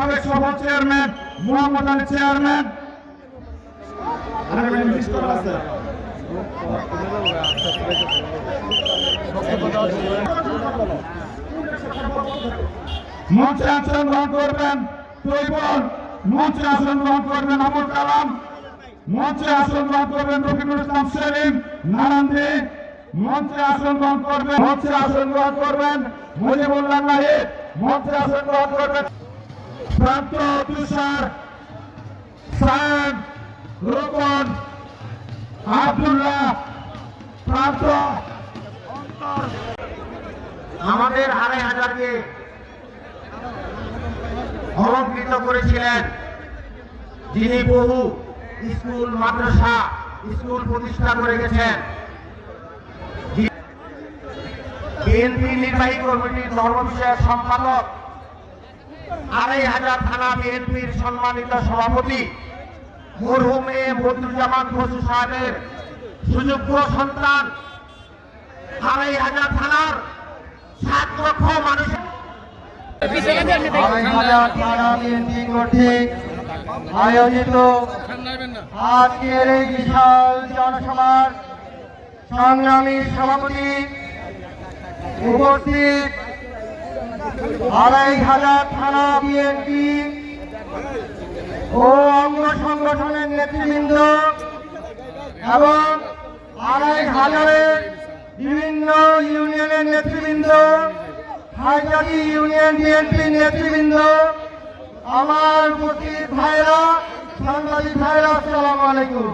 সাবেক সভা chairman Mohammad Ali chairman. মঞ্চে আসন গ্রহণ করবেন তৈবন মঞ্চে আসন গ্রহণ করবেন আবুল কালাম মঞ্চে আসন গ্রহণ করবেন রফিকুল ইসলাম সেলিম নারায়ণদী মঞ্চে আসন গ্রহণ করবেন মঞ্চে আসন গ্রহণ করবেন মুজিবুল্লাহ নাহিদ মঞ্চে আসন গ্রহণ করবেন প্রান্ত তুষার সায়ন রোপন আব্দুল্লাহ প্রান্ত আমাদের আড়াই হাজারকে অলঙ্কৃত করেছিলেন যিনি বহু স্কুল, মাদ্রাসা, স্কুল প্রতিষ্ঠা করে গেছেন। বিএনপি নির্বাহী কমিটির ধর্ম বিষয়ক সম্পাদক আড়াই হাজার থানা বিএনপির সম্মানিত সভাপতি মরহুম এ বদরুজ্জামান সাহেবের সুযোগ্য সন্তান। আড়াই হাজার থানার সাত লক্ষ হাজার থানা আয়োজিত আজকের এই বিশাল জনসভার সংগ্রামী সভাপতি উপস্থিত আড়াই হাজার থানা বিএনপি ও অঙ্গ সংগঠনের নেতৃবৃন্দ এবং আড়াই হাজারের বিভিন্ন ইউনিয়নের নেতৃবৃন্দ, হাইজারি ইউনিয়ন বিএনপির নেতৃবৃন্দ, আমার উপস্থিত ভাইরা সাংবাদিক ভাইরা আসসালামু আলাইকুম।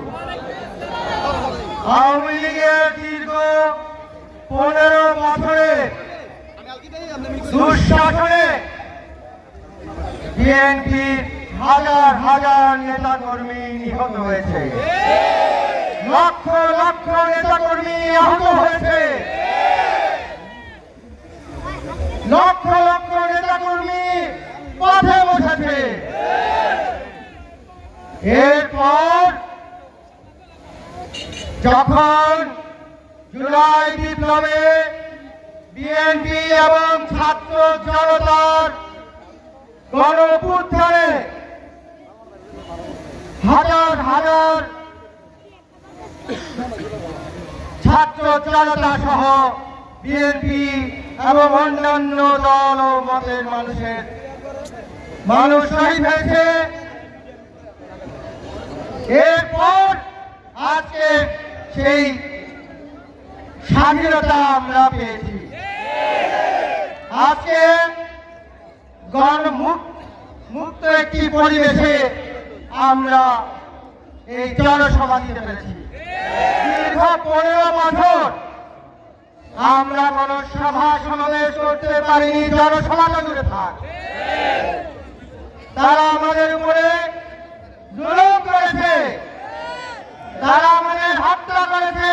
আওয়ামী লীগের দীর্ঘ পনেরো বছরে দুঃশাসনে বিএনপির হাজার হাজার নেতা কর্মী নিহত হয়েছে। লক্ষ লক্ষ নেতা কর্মী আহত হয়েছে। লক্ষ লক্ষ নেতা কর্মী পথে বসেছে। এরপর যখন জুলাই বিপ্লবে বিএনপি এবং ছাত্র জনতার গণপুত্রে হাজার হাজার ছাত্র জনতা সহ বিএনপি এবং অন্যান্য দল ও মতের মানুষের মানুষ শহীদ হয়েছে। এরপর আজকে সেই স্বাধীনতা আমরা পেয়েছি। আজকে গণমুক্ত মুক্ত একটি পরিবেশে আমরা এই জনসভা দিতে পেরেছি। দীর্ঘ পনেরো বছর আমরা কোন সভা সমাবেশ করতে পারিনি জনসভাটা দূরে থাক। তারা আমাদের উপরে জুলুম করেছে তারা আমাদের হত্যা করেছে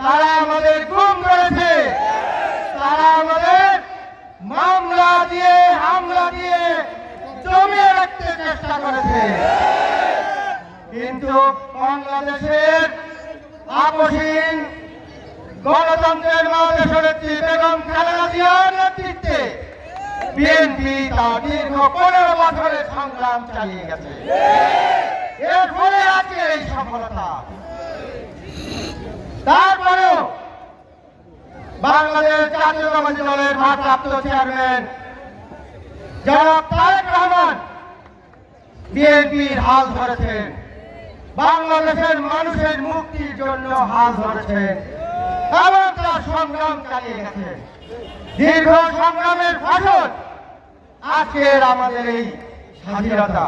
তারা আমাদের গুম করেছে তারা আমাদের মামলা দিয়ে হামলা দিয়ে জমিয়ে রাখতে চেষ্টা করেছে কিন্তু বাংলাদেশের আপসীন গণতন্ত্রের বাংলাদেশ নেত্রী বেগম খালেদা জিয়ার নেতৃত্বে বিএনপি তা দীর্ঘ পনেরো বছরের সংগ্রাম চালিয়ে গেছে। এর ফলে আজকে এই সফলতা। তারপরেও বাংলাদেশ জাতীয়তাবাদী দলের ভারপ্রাপ্ত চেয়ারম্যান জনাব তারেক রহমান বিএনপির হাল ধরেছেন। বাংলাদেশের মানুষের মুক্তির জন্য হাল ধরেছেন এবং তার সংগ্রাম চালিয়ে গেছেন দীর্ঘ সংগ্রামের ফসল আজকের আমাদের এই স্বাধীনতা,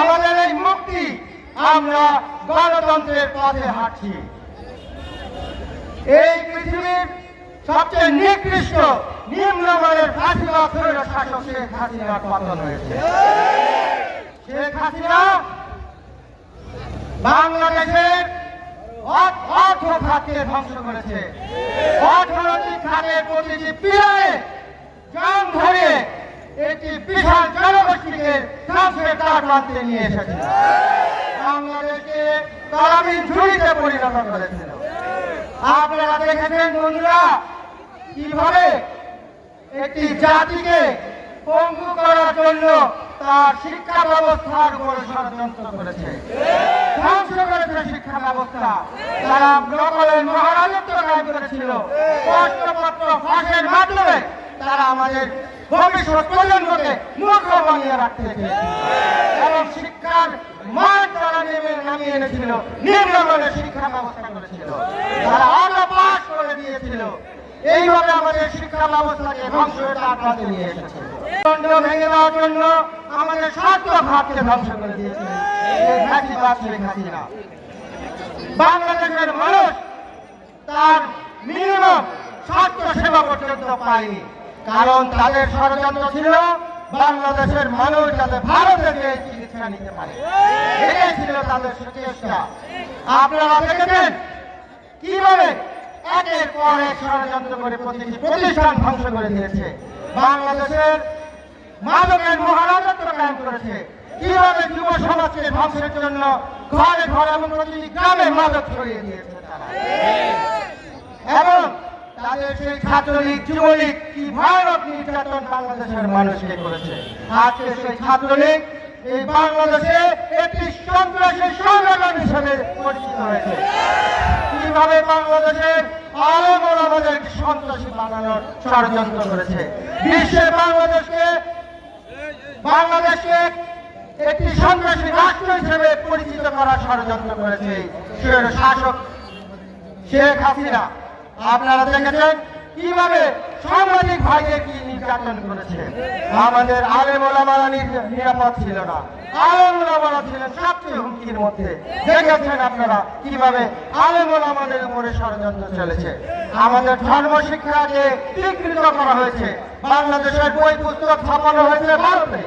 আমাদের এই মুক্তি আমরা গণতন্ত্রের পথে হাঁটছি। এই পৃথিবীর সবচেয়ে নিকৃষ্ট নিম্নমানের ফাঁসিবাদ শাসক শেখ হাসিনার পতন হয়েছে। শেখ হাসিনা বাংলাদেশের অর্থ- খাতকে ধ্বংস করেছে। অর্থনৈতিক খাতের প্রতিটি পিলারে জং ধরে একটি বিশাল জনগোষ্ঠীকে ধ্বংসের তার প্রান্তে নিয়ে এসেছে। বাংলাদেশকে তারাবির ঝুড়িতে পরিণত করেছিল আপনারা দেখেছেন বন্ধুরা, কীভাবে একটি জাতিকে পঙ্গু করার জন্য তার শিক্ষা ব্যবস্থার উপর ষড়যন্ত্র করেছে। ধ্বংস করেছে শিক্ষা ব্যবস্থা। তারা নকলের মহারাজত্ব কায়েম করেছিল। প্রশ্নপত্র ফাঁসের মাধ্যমে তারা আমাদের ভবিষ্যৎ প্রজন্মকে মূর্খ বানিয়ে রাখতে এবং শিক্ষার মান তারা নেমে নামিয়ে এনেছিল। নিম্নমানের শিক্ষা ব্যবস্থা করেছিল। তারা অন্য পাশ করে দিয়েছিল। এইভাবে আমাদের শিক্ষা ব্যবস্থাকে ধ্বংসের কাছে নিয়ে এসেছে। ভেঙে দেওয়ার জন্য আমাদের স্বার্থ ভাবকে ধ্বংস করে দিয়েছে। এই ঘাঁটিবাদ শেখ হাসিনা বাংলাদেশের মানুষ তার মিনিমাম স্বাস্থ্য সেবা পর্যন্ত পায়নি। কারণ তাদের ষড়যন্ত্র ছিল বাংলাদেশের মানুষ যাতে ভারতে গিয়ে চিকিৎসা নিতে পারে। এটাই ছিল তাদের চেষ্টা। আপনারা দেখেছেন কীভাবে একের পর এক ষড়যন্ত্র করে প্রতিটি প্রতিষ্ঠান ধ্বংস করে দিয়েছে। বাংলাদেশের মাদকের মহারাজত্ব কায়েম করেছে। কীভাবে যুব সমাজকে ধ্বংসের জন্য ঘরে ঘরে এবং প্রতিটি গ্রামে মাদক ছড়িয়ে দিয়েছে তারা। এবং তাদের সেই ছাত্রলীগ, যুবলীগ কি ভয়ানক নির্যাতন বাংলাদেশের মানুষকে করেছে। আজকে সেই ছাত্রলীগ এই বাংলাদেশে একটি সন্ত্রাসী সংগঠন হিসেবে পরিচিত হয়েছে। কীভাবে বাংলাদেশের আলম আমাদের সন্ত্রাসী বানানোর ষড়যন্ত্র করেছে। বিশ্বে বাংলাদেশকে বাংলাদেশকে একটি সন্ত্রাসী রাষ্ট্র হিসেবে পরিচিত করার ষড়যন্ত্র করেছে শাসক শেখ হাসিনা। আপনারা দেখেছেন কীভাবে সাংবাদিক ভাইদের কি নির্যাতন করেছে আমাদের আলেম ওলামারা নিরাপদ ছিল না। আলেম ওলামারা ছিলেন সবচেয়ে হুমকির মধ্যে। দেখেছেন আপনারা কীভাবে আলেম ওলামাদের উপরে ষড়যন্ত্র চলেছে। আমাদের ধর্ম শিক্ষাকে বিকৃত করা হয়েছে। বাংলাদেশের বই পুস্তক ছাপানো হয়েছে ভারতে।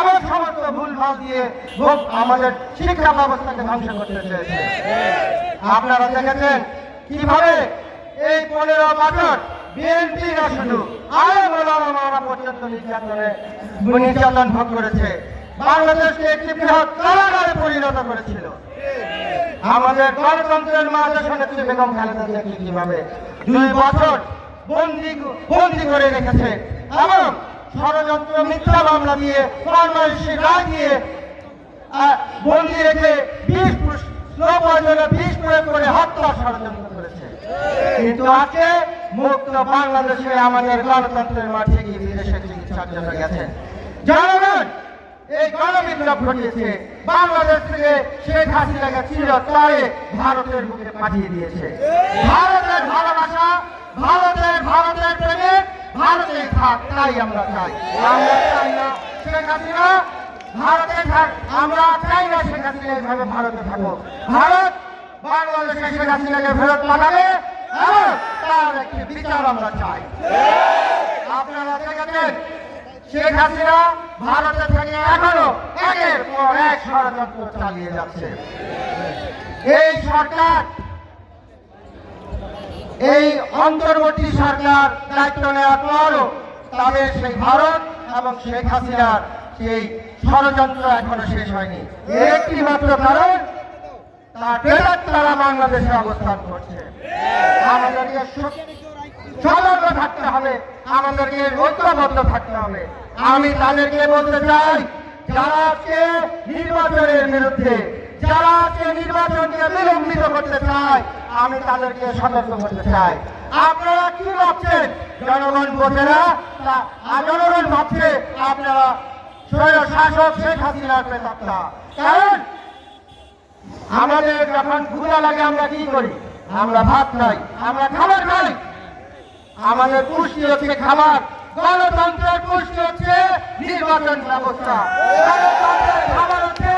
এমন সমস্ত ভালো দিয়ে আমাদের শিক্ষা ব্যবস্থাকে ধ্বংস করতে চেয়েছে। আপনারা দেখেছেন কীভাবে এই পনেরো বছর বিএনপি না শুধু আরও মোলামারা পর্যন্ত নির্যাতনে ভোগ করেছে। বাংলাদেশকে একটি বৃহৎ কারাগারে পরিণত করেছিল। আমাদের গণতন্ত্রের মাঝে শুনেছি বেগম খালেদা জিয়াকে কীভাবে দুই বছর বন্দি বন্দি করে রেখেছে এবং ষড়যন্ত্র, মিথ্যা মামলা দিয়ে ফরমালিশি রায় দিয়ে বন্দি রেখে বিষ বিষ প্রয়োগ করে হত্যা ষড়যন্ত্র কিন্তু আজকে মুক্ত বাংলাদেশে আমাদের গণতন্ত্রের মাঠে গিয়ে বিদেশে চিকিৎসার জন্য গেছেন। জনগণ, এই গণবিপ্লব ঘটিয়েছে। বাংলাদেশ থেকে শেখ হাসিনাকে চিরতরে ভারতের বুকে পাঠিয়ে দিয়েছে। ভারতের ভালোবাসা, ভারতের ভারতের প্রেমে ভারতে থাক, তাই আমরা চাই। আমরা চাই না শেখ হাসিনা, ভারতে থাক, আমরা চাই না শেখ হাসিনা এইভাবে ভারতে থাকো ভারত আমরা চাই। আপনারা শেখ হাসিনা এক ষড়যন্ত্র চালিয়ে যাচ্ছে। এই এই অন্তর্বর্তী সরকার দায়িত্ব নেওয়ার পরও তাদের সেই ভারত এবং শেখ হাসিনার সেই ষড়যন্ত্র এখনও শেষ হয়নি। একটি মাত্র কারণ তার বাংলাদেশে অবস্থান করছে। আমাদেরকে সত- সতর্ক থাকতে হবে, আমাদেরকে ঐক্যবদ্ধ থাকতে হবে। আমি তাদেরকে বলতে চাই, যারা আজকে নির্বাচনের বিরুদ্ধে, যারা আজকে নির্বাচনকে বিলম্বিত করতে চায়, আমি তাদেরকে সতর্ক করতে চাই। আপনারা কি ভাবছেন? জনগণ বোঝে না। জনগণ ভাবছে, আপনারা স্বৈর শাসক শেখ হাসিনার প্রেতাত্মা। কারণ আমাদের যখন ক্ষুদা লাগে, আমরা কি করি? আমরা ভাত খাই, আমরা খাবার খাই। আমাদের পুষ্টি হচ্ছে খাবার। গণতন্ত্রের পুষ্টি হচ্ছে নির্বাচন ব্যবস্থা। গণতন্ত্রের হচ্ছে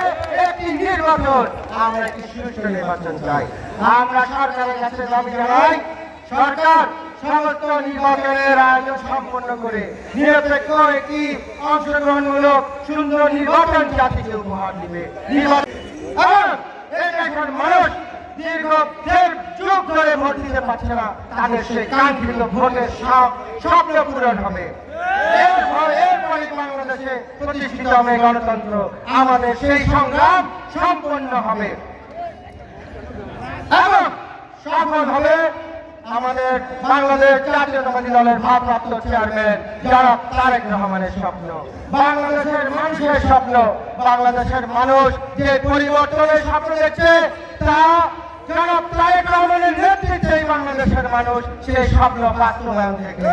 একটি নির্বাচন। আমরা একটি সুষ্ঠু নির্বাচন চাই। আমরা সরকারের কাছে দাবি জানাই, সরকার সমস্ত নির্বাচনের আয়োজন সম্পন্ন করে, নিরপেক্ষ একটি অংশগ্রহণমূলক সুন্দর নির্বাচন জাতিকে উপহার দিবে। নির্বাচন স্বপ্ন পূরণ হবে। বাংলাদেশে প্রতিষ্ঠিত হবে গণতন্ত্র। আমাদের সেই সংগ্রাম সম্পন্ন হবে। এবং সফল হবে আমাদের বাংলাদেশ জাতীয়তাবাদী দলের ভারপ্রাপ্ত চেয়ারম্যান যারা তারেক রহমানের স্বপ্ন। বাংলাদেশের মানুষের স্বপ্ন, বাংলাদেশের মানুষ যে পরিবর্তনের স্বপ্ন দেখছে, তা জনাব তারেক রহমানের নেতৃত্বেই বাংলাদেশের মানুষ সেই স্বপ্ন বাস্তবায়ন থেকে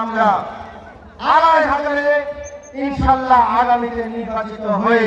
আমরা আড়াই হাজারে ইনশাল্লাহ আগামীতে নির্বাচিত হয়ে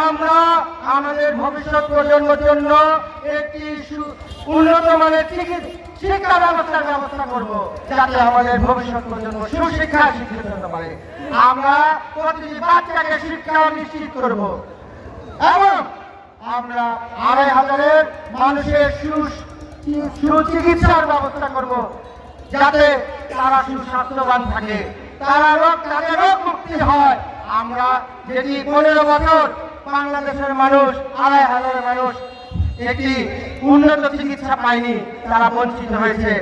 আমরা আমাদের ভবিষ্যৎ প্রজন্মের জন্য একটি উন্নত মানের শিক্ষা ব্যবস্থার ব্যবস্থা করব, যাতে আমাদের ভবিষ্যৎ প্রজন্ম সুশিক্ষা শিক্ষিত হতে পারে। আমরা প্রতিটি বাচ্চাকে শিক্ষা নিশ্চিত করব। এবং আমরা আড়াই হাজারের মানুষের সুচিকিৎসার ব্যবস্থা করব, যাতে তারা সুস্বাস্থ্যবান থাকে। তারা রোগ তাদের রোগ মুক্তি হয়। আমরা যেটি পনেরো বছর বাংলাদেশের মানুষ, আড়াই হাজারের মানুষ একটি উন্নত চিকিৎসা পায়নি, তারা বঞ্চিত হয়েছে।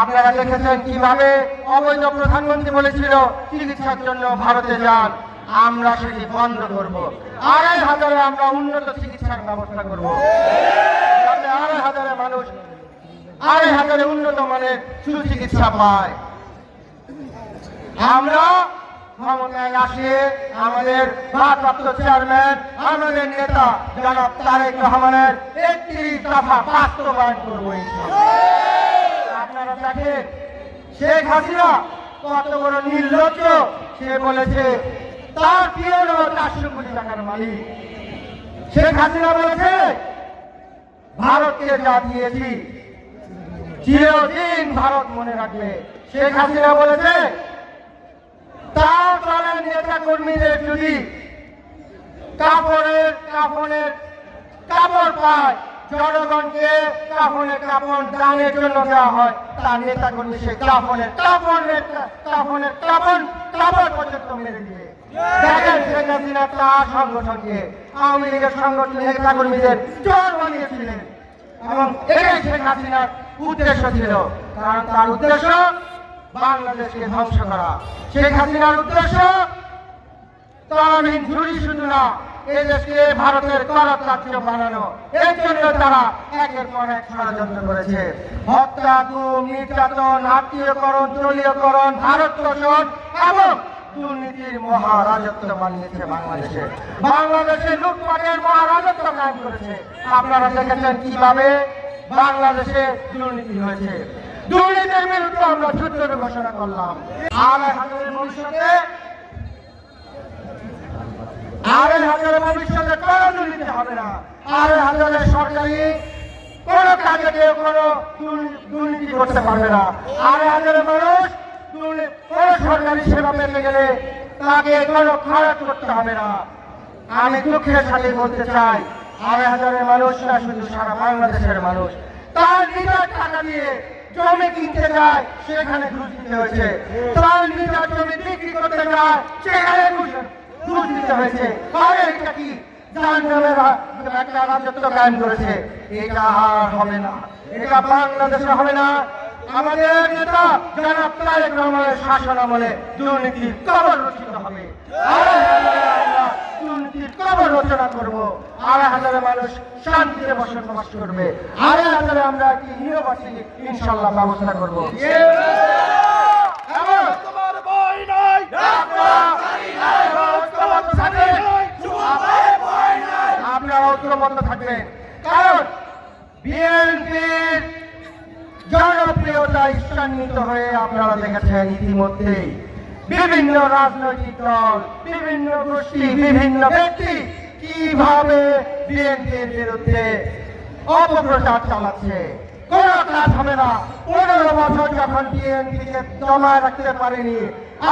আপনারা দেখেছেন কীভাবে অবৈধ প্রধানমন্ত্রী বলেছিল, চিকিৎসার জন্য ভারতে যান, আমরা সেটি বন্ধ করব। আড়াই হাজারে আমরা উন্নত চিকিৎসার ব্যবস্থা করব। আড়াই হাজারে মানুষ, আড়াই হাজারে উন্নত মানের সুচিকিৎসা পায়। আমরা ক্ষমতায় আসে আমাদের ভারপ্রাপ্ত চেয়ারম্যান, আমাদের নেতা জনাব তারেক রহমানের একটি দফা বাস্তবায়ন করব আপনারা দেখেন, শেখ হাসিনা কত বড় নির্লজ্জ, সে বলেছে, তার প্রিয় চারশো কোটি টাকার মালিক। শেখ হাসিনা বলেছে, ভারতকে যা দিয়েছি, চিরদিন ভারত মনে রাখবে। শেখ হাসিনা বলেছে তার দলের নেতা কর্মীদের যদি কাপড়ের কাপড়ের কাপড় পায়, জনগণকে কাপড়ের কাপড় দানের জন্য দেওয়া হয়, তার নেতা কর্মী সে কাপড়ের কাপড়ের কাপড়ের কাপড় কাপড় পর্যন্ত মেরে দিয়ে তার আওয়ামী লীগের সংগঠন নেতা কর্মীদের এবং উদ্দেশ্য ছিল। কারণ তার উদ্দেশ্য বাংলাদেশকে ধ্বংস করা। শেখ হাসিনার উদ্দেশ্য তলাবিহীন ঝুড়ি শুধু এই দেশকে ভারতের করত রাজ্য এর জন্য তারা একের করেছে। হত্যা, গুম আত্মীয়করণ, দলীয়করণ, ভারত তোষণ এবং মহারাজত্ব বানিয়েছে বাংলাদেশে। বাংলাদেশে লুটপাটের মহারাজত্ব কায়েম করেছে। আপনারা দেখেছেন কীভাবে বাংলাদেশে দুর্নীতি হয়েছে। দুর্নীতির বিরুদ্ধে আমরা যুদ্ধ ঘোষণা করলাম। আর হাজারের ভবিষ্যতে আড়াই হাজারের ভবিষ্যতে কোনো হবে না। আড়াই হাজারের সরকারি কোনো কাজে কেউ না। আড়াই হাজারের মানুষ কোনো সরকারি সেবা পেতে গেলে তাকে খরচ করতে হবে না। আমি দুঃখের সাথে বলতে চাই আড়াই হাজারের মানুষ না শুধু সারা বাংলাদেশের মানুষ। তার নিজের টাকা দিয়ে জমি কিনতে যায়, সেখানে ঘুষ দিতে হয়েছে। তার নিজের জমি বিক্রি করতে যায়, সেখানে ঘুষ দিতে হয়েছে। আরে এটা কি? একটা রাজত্ব কায়েম করেছে। এটা আর হবে না। এটা বাংলাদেশে হবে না। আমাদের নেতা জনাব তারেক রহমানের শাসন আমলে দুর্নীতির কবর রচিত হবে। রচনা আড়াই হাজারে মানুষ করবে। আড়াই হাজারে আমরা ইনশাল্লাহ করব। আপনারা ঐক্যবদ্ধ থাকবেন। কারণ বিএনপির জনপ্রিয়তা ঈর্ষান্বিত হয়ে আপনারা দেখেছেন ইতিমধ্যেই। বিভিন্ন রাজনৈতিক দল, বিভিন্ন গোষ্ঠী, বিভিন্ন ব্যক্তি কীভাবে বিএনপির বিরুদ্ধে অপপ্রচার চালাচ্ছে? কোন কাজ হবে না। পনেরো বছর যখন বিএনপিকে জমা রাখতে পারেনি,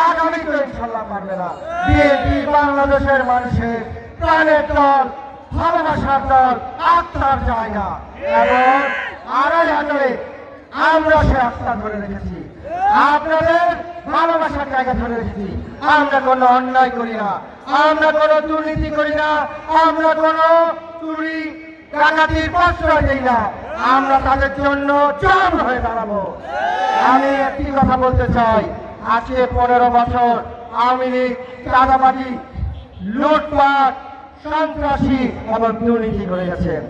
আগামী তো ইনশাল্লাহ পারবে না। বিএনপি বাংলাদেশের মানুষের প্রাণের দল, ভালোবাসার দল, আত্মার জায়গা। এবং আড়াই হাজারে আমরা সে আস্থা ধরে রেখেছি। আপনাদের ভালোবাসার জায়গা ধরে রেখেছি। আমরা কোনো অন্যায় করি না। আমরা কোনো দুর্নীতি করি না। আমরা কোনো চুরি, ডাকাতির প্রশ্রয় দেই না। আমরা তাদের জন্য চরম হয়ে দাঁড়াবো। আমি একটি কথা বলতে চাই। আজকে পনেরো বছর আওয়ামী লীগ, চাঁদাবাজি, লুটপাট, সন্ত্রাসী এবং দুর্নীতি করে গেছে।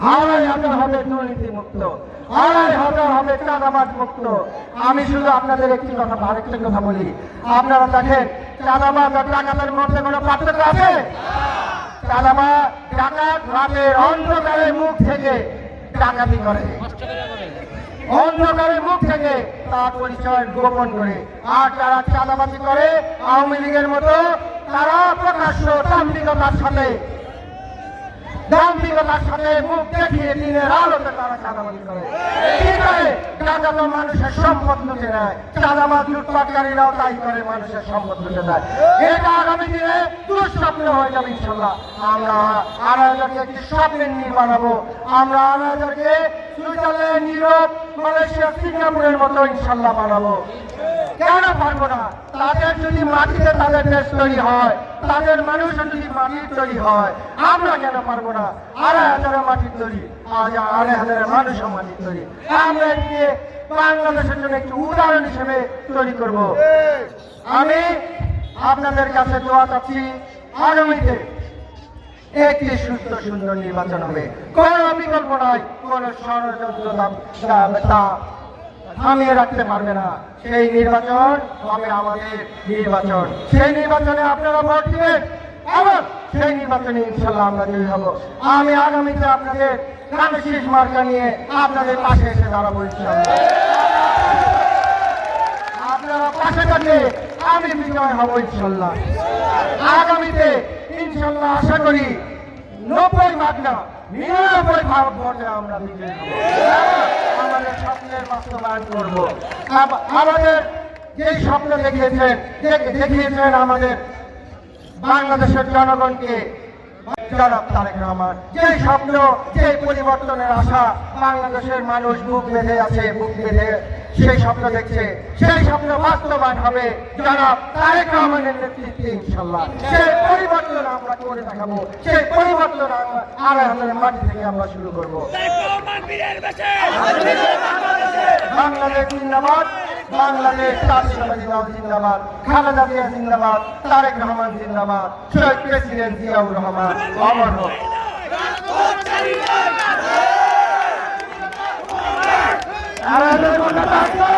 আড়াই হাজার হবে দুর্নীতি মুক্ত আড়াই হাজার হবে চাঁদাবাজ মুক্ত আমি শুধু আপনাদের একটি কথা, আরেকটি কথা বলি। আপনারা দেখেন, চাঁদাবাজ আর ডাকাতের মধ্যে কোনো পার্থক্য আছে? চাঁদাবাজ ডাকাত রাতের অন্ধকারে মুখ থেকে ডাকাতি করে। অন্ধকারের মুখ থেকে তার পরিচয় গোপন করে। আর যারা চাঁদাবাজি করে, আওয়ামী লীগের মতো, তারা প্রকাশ্য তান্ত্রিকতার সাথে দাম্ভিকতার সাথে মুখ দেখিয়ে দিনের আলোতে তারা চাঁদাবাজি করে। কি করে? চাঁদা তো মানুষের সম্পদ লুটে নেয়, চাঁদাবাজ লুটপাটকারীরাও তাই করে মানুষের সম্পদ লুটে নেয়। এটা আগামী দিনে দুঃস্বপ্ন হয়ে যাবে, ইনশাল্লাহ। আমরা আড়াইজনকে একটি স্বপ্নের নীল বানাবো আমরা আড়াইজনকে সুইজারল্যান্ড ইউরোপ মালয়েশিয়া সিঙ্গাপুরের মতো ইনশাল্লাহ বানাবো। কেন পারব না? তাদের যদি মাটিতে তাদের দেশ তৈরি হয়, তাদের মানুষও যদি মাটির তৈরি হয়, আমরা কেন পারব না? আড়াই হাজারের মাটির তৈরি, আজ আড়াই হাজারের মানুষও মাটির তৈরি। আমরা এটিকে বাংলাদেশের জন্য একটি উদাহরণ হিসেবে তৈরি করব। আমি আপনাদের কাছে দোয়া চাচ্ছি, আগামীতে একটি সুস্থ সুন্দর নির্বাচন হবে। কোন বিকল্প নাই কোন ষড়যন্ত্র তা- থামিয়ে রাখতে পারবে না। সেই নির্বাচন হবে আমাদের নির্বাচন। সেই নির্বাচনে আপনারা ভোট দিবেন। এবং সেই নির্বাচনে ইনশাল্লাহ আমরা জয়ী হব। আমি আগামীতে আপনাদের কানে মার্কা নিয়ে আপনাদের পাশে এসে দাঁড়াবো ইনশাল্লাহ আপনারা পাশে থাকলে আমি বিজয় হব ইনশাল্লাহ আগামীতে ইনশাল্লাহ আশা করি নব্বই ভাগ না, নিরানব্বই ভাগ ভোটে আমরা বিজয়ী আমাদের স্বপ্নের বাস্তবায়ন করব। আমাদের যে স্বপ্ন দেখিয়েছেন, দেখ- দেখিয়েছেন আমাদের বাংলাদেশের জনগণকে জনাব তারেক রহমান যে স্বপ্ন যে পরিবর্তনের আশা বাংলাদেশের মানুষ বুক বেঁধে আছে বুক বেঁধে সেই স্বপ্ন দেখছে সেই স্বপ্ন বাস্তবায়ন হবে জনাব তারেক রহমানের নেতৃত্বে ইনশাল্লাহ সেই পরিবর্তন আমরা করে দেখাবো সেই পরিবর্তন আমরা আড়াই হাজারের মাটি থেকে আমরা শুরু করব। বাংলাদেশ জিন্দাবাদ। বাংলাদেশ দল জিন্দাবাদ, খালেদা জিয়া জিন্দাবাদ, তারেক রহমান জিন্দাবাদ, শহীদ প্রেসিডেন্ট জিয়াউর রহমান। অমর হোক। আর